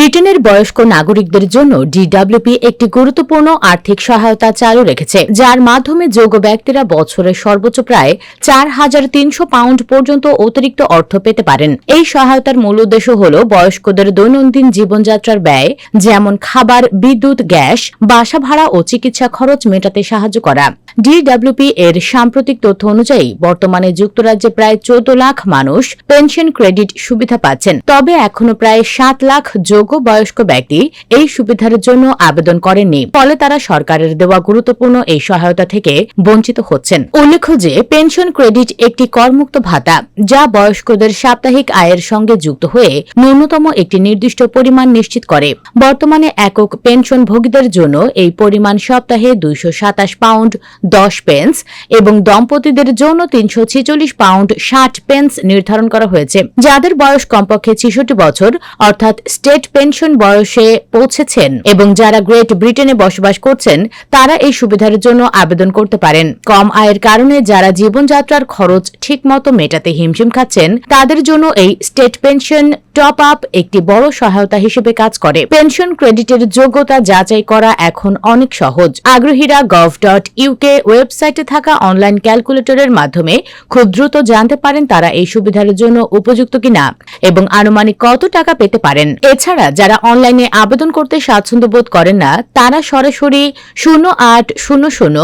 ব্রিটেনের বয়স্ক নাগরিকদের জন্য ডিডব্লিউপি একটি গুরুত্বপূর্ণ আর্থিক সহায়তা চালু রেখেছে, যার মাধ্যমে যোগ্য ব্যক্তিরা বছরে সর্বোচ্চ প্রায় চার হাজার তিনশো পাউন্ড পর্যন্ত অতিরিক্ত অর্থ পেতে পারেন। এই সহায়তার মূল উদ্দেশ্য হল বয়স্কদের দৈনন্দিন জীবনযাত্রার ব্যয়, যেমন খাবার, বিদ্যুৎ, গ্যাস, বাসা ভাড়া ও চিকিৎসা খরচ মেটাতে সাহায্য করা। ডিডব্লিউপি এর সাম্প্রতিক তথ্য অনুযায়ী বর্তমানে যুক্তরাজ্যে প্রায় চৌদ্দ লাখ মানুষ পেনশন ক্রেডিট সুবিধা পাচ্ছেন, তবে এখনও প্রায় সাত লাখ যোগ্য বয়স্ক ব্যক্তি এই সুবিধার জন্য আবেদন করেননি। ফলে তারা সরকারের দেওয়া গুরুত্বপূর্ণ এই সহায়তা থেকে বঞ্চিত হচ্ছেন। উল্লেখ্য যে, পেনশন ক্রেডিট একটি করমুক্ত ভাতা, যা বয়স্কদের সাপ্তাহিক আয়ের সঙ্গে যুক্ত হয়ে ন্যূনতম একটি নির্দিষ্ট পরিমাণ নিশ্চিত করে। বর্তমানে একক পেনশন ভোগীদের জন্য এই পরিমাণ সপ্তাহে দুইশো সাতাশ পাউন্ড দশ পেন্স এবং দম্পতিদের জন্য তিনশো ছেচল্লিশ পাউন্ড ষাট পেন্স নির্ধারণ করা হয়েছে। যাদের বয়স কমপক্ষে ছেষট্টি বছর, অর্থাৎ স্টেট পেনশন বয়সে পৌঁছেছেন এবং যারা গ্রেট ব্রিটেনে বসবাস করছেন, তারা এই সুবিধার জন্য আবেদন করতে পারেন। কম আয়ের কারণে যারা জীবনযাত্রার খরচ ঠিকমতো মেটাতে হিমশিম খাচ্ছেন, তাদের জন্য এই স্টেট পেনশন টপ আপ একটি বড় সহায়তা হিসেবে কাজ করে। পেনশন ক্রেডিটের যোগ্যতা যাচাই করা এখন অনেক সহজ। আগ্রহীরা গভ ডট ইউকে ওয়েবসাইটে থাকা অনলাইন ক্যালকুলেটরের মাধ্যমে খুব দ্রুত জানতে পারেন তারা এই সুবিধার জন্য উপযুক্ত কিনা এবং আনুমানিক কত টাকা পেতে পারেন। এছাড়া যারা অনলাইনে আবেদন করতে স্বাচ্ছন্দ্য বোধ করেন না, তারা সরাসরি শূন্য আট, শূন্য শূন্য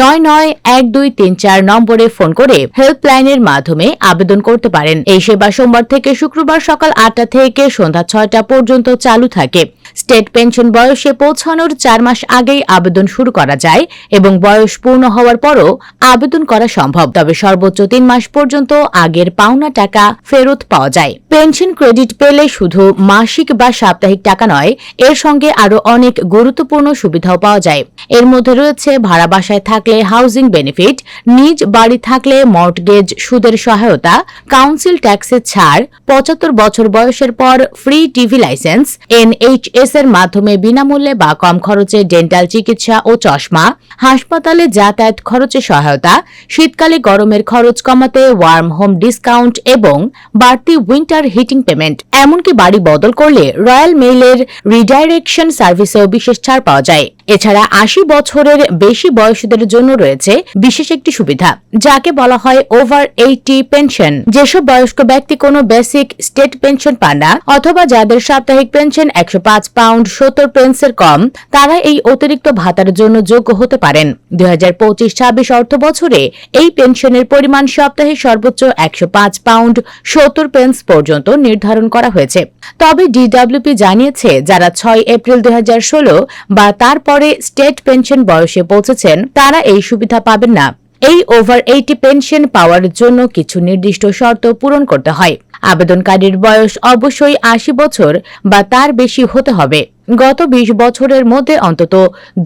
নয় নয় এক দুই তিন চার নম্বরে ফোন করে হেল্পলাইনের মাধ্যমে আবেদন করতে পারেন। এই সেবা সোমবার থেকে শুক্রবার সকাল আটটা থেকে সন্ধ্যা ছয়টা পর্যন্ত চালু থাকে। স্টেট পেনশন বয়সে পৌঁছানোর চার মাস আগেই আবেদন শুরু করা যায় এবং বয়স পূর্ণ হওয়ার পরও আবেদন করা সম্ভব। তবে সর্বোচ্চ তিন মাস পর্যন্ত আগের পাওনা টাকা ফেরত পাওয়া যায়। পেনশন ক্রেডিট পেলে শুধু মাসিক বা সাপ্তাহিক টাকা নয়, এর সঙ্গে আরও অনেক গুরুত্বপূর্ণ সুবিধাও পাওয়া যায়। এর মধ্যে রয়েছে ভাড়া বাসায় থাকলে হাউজিং বেনিফিট নিজ বাড়ি থাকলে মর্টগেজ সুদের সহায়তা কাউন্সিল ট্যাক্সের ছাড়, পঁচাত্তর বছর বয়সের পর ফ্রি টিভি লাইসেন্স এনএইচএস এর মাধ্যমে বিনামূল্যে বা কম খরচে ডেন্টাল চিকিৎসা ও চশমা, হাসপাতালে যাতায়াত খরচে সহায়তা, শীতকালে গরমের খরচ কমাতে ওয়ার্ম হোম ডিসকাউন্ট এবং বাড়তি উইন্টার হিটিং পেমেন্ট এমনকি বাড়ি বদল করলে রয়্যাল মেইলের রিডাইরেকশন সার্ভিসেও বিশেষ ছাড় পাওয়া যায়। এছাড়া আশি বছরের বেশি বয়সীদের জন্য রয়েছে বিশেষ একটি সুবিধা, যাকে বলা হয় ওভার এইটি পেনশন যেসব বয়স্ক ব্যক্তি কোনো বেসিক স্টেট পেনশন পান না, অথবা যাদের সাপ্তাহিক পেনশন একশো পাঁচ পাউন্ড সত্তর পেন্সের কম, তারা এই অতিরিক্ত ভাতার জন্য যোগ্য হতে পারেন। দুই হাজার পঁচিশ ছাব্বিশ অর্থ বছরে এই পেনশনের পরিমাণ সপ্তাহে সর্বোচ্চ একশো পাঁচ পাউন্ড সত্তর পেন্স পর্যন্ত নির্ধারণ করা হয়েছে। তবে ডিডব্লিউপি জানিয়েছে, যারা ছয় এপ্রিল দু হাজার ষোলো বা তারপরে স্টেট পেনশন বয়সে পৌঁছেছেন, তারা এই সুবিধা পাবেন না। এই ওভার এইটি পেনশন পাওয়ার জন্য কিছু নির্দিষ্ট শর্ত পূরণ করতে হয়। আবেদনকারীর বয়স অবশ্যই আশি বছর বা তার বেশি হতে হবে। গত ২০ বছরের মধ্যে অন্তত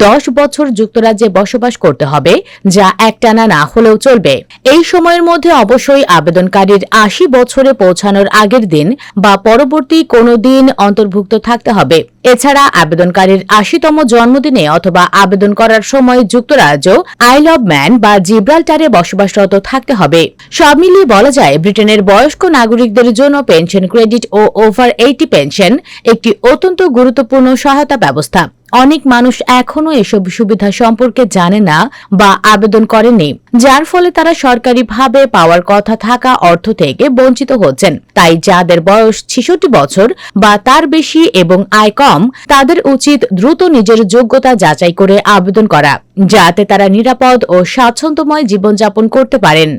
দশ বছর যুক্তরাজ্যে বসবাস করতে হবে, যা একটানা না হলেও চলবে। এই সময়ের মধ্যে অবশ্যই আবেদনকারীর আশি বছরে পৌঁছানোর আগের দিন বা পরবর্তী কোনো দিন অন্তর্ভুক্ত থাকতে হবে। এছাড়া আবেদনকারীর আশিতম জন্মদিনে অথবা আবেদন করার সময় যুক্তরাজ্য, আইল অব ম্যান বা জিব্রাল্টারে বসবাসরত থাকতে হবে। সব মিলিয়ে বলা যায়, ব্রিটেনের বয়স্ক নাগরিকদের জন্য পেনশন ক্রেডিট ও ওভার এইটি পেনশন একটি অত্যন্ত গুরুত্বপূর্ণ সহায়তা ব্যবস্থা। অনেক মানুষ এখনও এসব সুবিধা সম্পর্কে জানে না বা আবেদন করেনি যার ফলে তারা সরকারিভাবে পাওয়ার কথা থাকা অর্থ থেকে বঞ্চিত হচ্ছেন। তাই যাদের বয়স ছেষট্টি বছর বা তার বেশি এবং আয় কম, তাদের উচিত দ্রুত নিজের যোগ্যতা যাচাই করে আবেদন করা, যাতে তারা নিরাপদ ও স্বাচ্ছন্দ্যময় জীবনযাপন করতে পারেন।